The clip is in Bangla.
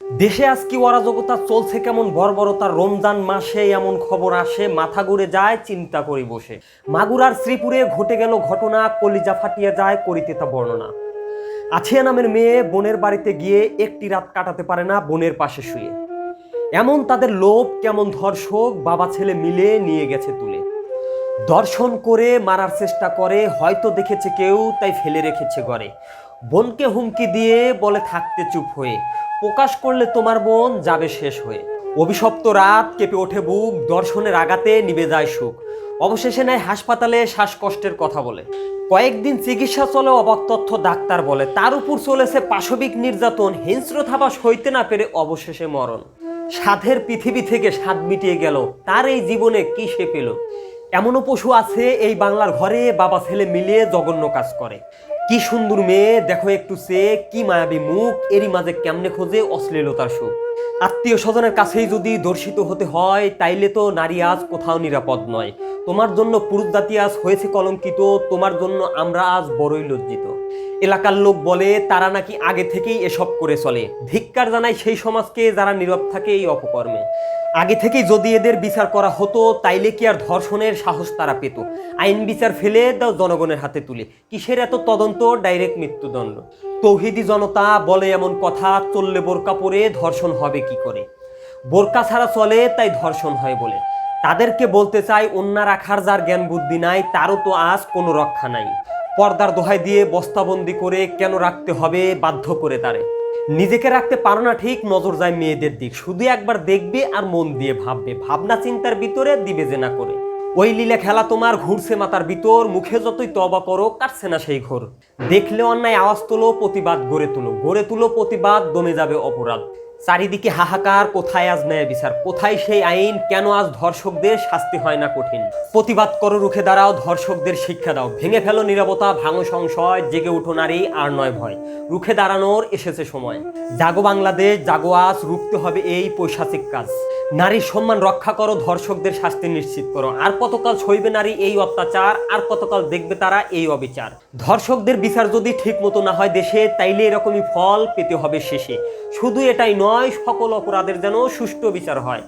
দেশে আজ কি অরাজকতা চলছে কেমন বর্বরতা? রমজান মাসে এমন খবর আসে, মাথা ঘুরে যায়, চিন্তা করি বসে। মাগুরার শ্রীপুরে ঘটে গেল ঘটনা, কলিজা ফাটিয়ে যায় করিতে তা বর্ণনা। আছিয়া নামের মেয়ে বোনের বাড়িতে গিয়ে একটি রাত কাটাতে পারে না, বোনের পাশে শুয়ে। এমন তাদের লোভ, কেমন ধর্ষক, বাবা ছেলে মিলে নিয়ে গেছে তুলে। দর্শন করে মারার চেষ্টা করে, হয়তো দেখেছে কেউ, তাই ফেলে রেখেছে ঘরে। বোনকে হুমকি দিয়ে বলে থাকতে চুপ হয়ে। প্রকাশ করলে তোমার বোন যাবে শেষ হয়ে। অভিশপ্ত রাত কেঁপে ওঠে বুক, দর্শনের আঘাতে নিবে যায় সুখ। অবশেষে নেয় হাসপাতালে শ্বাসকষ্টের কথা বলে। কয়েকদিন চিকিৎসা চলে, অবাক তথ্য ডাক্তার বলে। তার উপর চলেছে পাশবিক নির্যাতন, হিংস্র থাবা হইতে না পেরে অবশেষে মরণ। সাধের পৃথিবী থেকে স্বাদ মিটিয়ে গেল, তার এই জীবনে কি সে পেল? এমনও পশু আছে এই বাংলার ঘরে, বাবা ছেলে মিলিয়ে জঘন্য কাজ করে। কি সুন্দর মেয়ে, দেখো একটু সে, কি মায়াবী মুখ, এরই মাঝে কেমনে খোঁজে অশ্লীলতার সুখ আত্মীয় স্বজনের কাছেই যদি দর্শিত হতে হয়, তাইলে তো নারী আজ কোথাও নিরাপদ নয়। তোমার জন্য পুরুষ জাতি আজ হয়েছে কলঙ্কিত, তোমার জন্য আমরা আজ বড়ই লজ্জিত। এলাকার লোক বলে, তারা নাকি আগে থেকেই এসব করে চলে। ধিক্কার জানায় সেই সমাজকে যারা নীরব থাকে এই অপকর্মে। আগে থেকেই যদি এদের বিচার করা হতো, তাইলে কি আর ধর্ষণের সাহস তারা পেত? আইন বিচার ফেলে দাও জনগণের হাতে তুলে। কিসের এত তদন্ত? ডাইরেক্ট মৃত্যুদণ্ড। তৌহিদি জনতা বলে এমন কথা, চললে বোরকা পরে ধর্ষণ হবে কি করে? বোরকা ছাড়া চলে, তাই ধর্ষণ হয় বলে। তাদেরকে বলতে চাই, অন্য রাখার যার জ্ঞান বুদ্ধি নাই, তারও তো আজ কোনো রক্ষা নাই। পর্দার দোহাই দিয়ে বস্তাবন্দি করে কেন রাখতে হবে, বাধ্য করে তারে। নিজেকে রাখতে পারো না ঠিক, নজর যায় মেয়েদের দিক। শুধু একবার দেখবে আর মন দিয়ে ভাববে। ভাবনা চিন্তার ভিতরে দিবে যে না করে। ওই লীলা খেলা তোমার ঘুরছে মাথার ভিতর, মুখে যতই তবা করো, কাটছে না সেই ঘোর। দেখলে অন্যায় আওয়াজ তোলো, প্রতিবাদ গড়ে তুলো। গড়ে তুলো, প্রতিবাদ, দমে যাবে অপরাধ। চারিদিকে হাহাকার, কোথায় আজ ন্যায় বিচার? কোথায় সেই আইন? কেন আজ ধর্ষকদের শাস্তি হয় না কঠিন? প্রতিবাদ করো, রুখে দাঁড়াও, ধর্ষকদের শিক্ষা দাও। ভেঙে ফেলো নিরাপত্তা ভাঙো সংশয়, জেগে উঠো নারী, আর নয় ভয়। রুখে দাঁড়ানোর এসেছে সময়। জাগো বাংলাদেশ, জাগো আজ, রুখতে হবে এই পৈশাচিক কাজ। নারীর সম্মান রক্ষা করো, ধর্ষকদের শাস্তি নিশ্চিত করো। আর কতকাল সইবে নারী এই অত্যাচার, আর কতকাল দেখবে তারা এই অবিচার। ধর্ষকদের বিচার যদি ঠিক মতো না হয় দেশে, তাইলে এরকমই ফল পেতে হবে শেষে। শুধু এটাই নয়, সকল অপরাধের যেন সুষ্ঠু বিচার হয়।